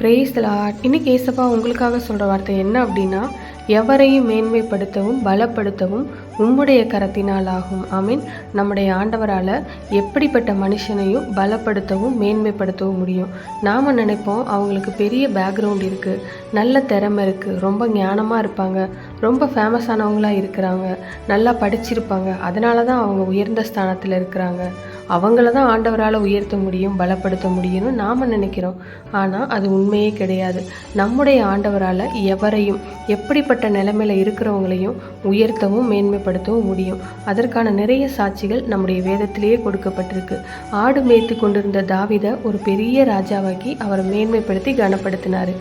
Brace lot இன்னைக்கு ஏசப்பா உங்களுக்காக சொல்கிற வார்த்தை என்ன அப்படின்னா எவரையும் மேன்மைப்படுத்தவும் பலப்படுத்தவும் உம்முடைய கரத்தினால் ஆகும். ஆமீன். நம்முடைய ஆண்டவரால் எப்படிப்பட்ட மனுஷனையும் பலப்படுத்தவும் மேன்மைப்படுத்தவும் முடியும். நாம் நினைப்போம் அவங்களுக்கு பெரிய பேக்ரவுண்ட் இருக்குது நல்ல திறமை இருக்குது ரொம்ப ஞானமாக இருப்பாங்க. ரொம்ப ஃபேமஸானவங்களாக இருக்கிறாங்க. நல்லா படிச்சிருப்பாங்க. அதனால தான் அவங்க உயர்ந்த ஸ்தானத்தில் இருக்கிறாங்க. அவங்கள தான் ஆண்டவரால் உயர்த்த முடியும் பலப்படுத்த முடியும்னு நாம் நினைக்கிறோம். ஆனால் அது உண்மையே கிடையாது. நம்முடைய ஆண்டவரால் எவரையும் எப்படிப்பட்ட நிலைமையில் இருக்கிறவங்களையும் உயர்த்தவும் மேன்மைப்படுத்தவும் முடியும். அதற்கான நிறைய சாட்சிகள் நம்முடைய வேதத்திலேயே கொடுக்கப்பட்டிருக்கு. ஆடு மேய்த்து கொண்டிருந்த தாவிதை ஒரு பெரிய ராஜாவாக்கி அவரை மேன்மைப்படுத்தி கனப்படுத்தினார்.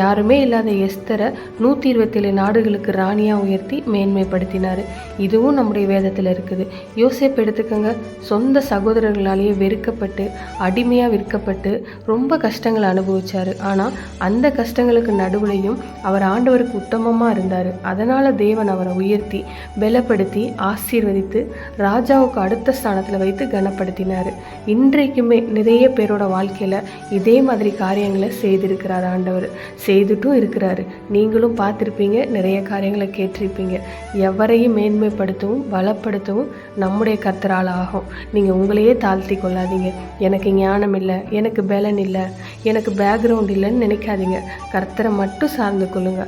யாருமே இல்லாத எஸ்தரை நூற்றி இருபத்தேழு நாடுகளுக்கு ராணியாக உயர்த்தி மேன்மைப்படுத்தினார். இதுவும் நம்முடைய வேதத்தில் இருக்குது. யோசேப் எடுத்துக்கோங்க. சொந்த சகோதரர்களாலேயே வெறுக்கப்பட்டு அடிமையாக விற்கப்பட்டு ரொம்ப கஷ்டங்களை அனுபவிச்சார். ஆனால் அந்த கஷ்டங்களுக்கு நடுவுலையும் அவர் ஆண்டவருக்கு உத்தமமாக இருந்தார். அதனால் தேவன் அவரை உயர்த்தி பலப்படுத்தி ஆசீர்வதித்து ராஜாவுக்கு அடுத்த ஸ்தானத்தில் வைத்து கனப்படுத்தினார். இன்றைக்குமே நிறைய பேரோட வாழ்க்கையில் இதே மாதிரி காரியங்களை செய்திருக்கிறார் ஆண்டவர். செய்துட்டும் இருக்கிறாரு. நீங்களும் பார்த்துருப்பீங்க நிறைய காரியங்களை கேட்டிருப்பீங்க. எவரையும் மேன்மைப்படுத்தவும் பலப்படுத்தவும் நம்முடைய கத்தரால் ஆகும். நீங்கள் உங்களையே தாழ்த்தி கொள்ளாதீங்க. எனக்கு ஞானம் இல்லை எனக்கு பலன் இல்லை எனக்கு பேக்ரவுண்ட் இல்லைன்னு நினைக்காதீங்க. கர்த்தரை மட்டும் சார்ந்து கொள்ளுங்க.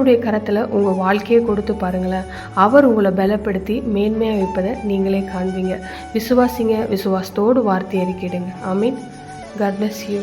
அவருடைய கரத்தில் உங்கள் வாழ்க்கையை கொடுத்து பாருங்களேன். அவர் உங்களை பலப்படுத்தி மேன்மையாக வைப்பதை நீங்களே காண்பீங்க. விசுவாசிங்க விசுவாசத்தோடு வார்த்தை அறிக்கிடுங்க I mean God bless you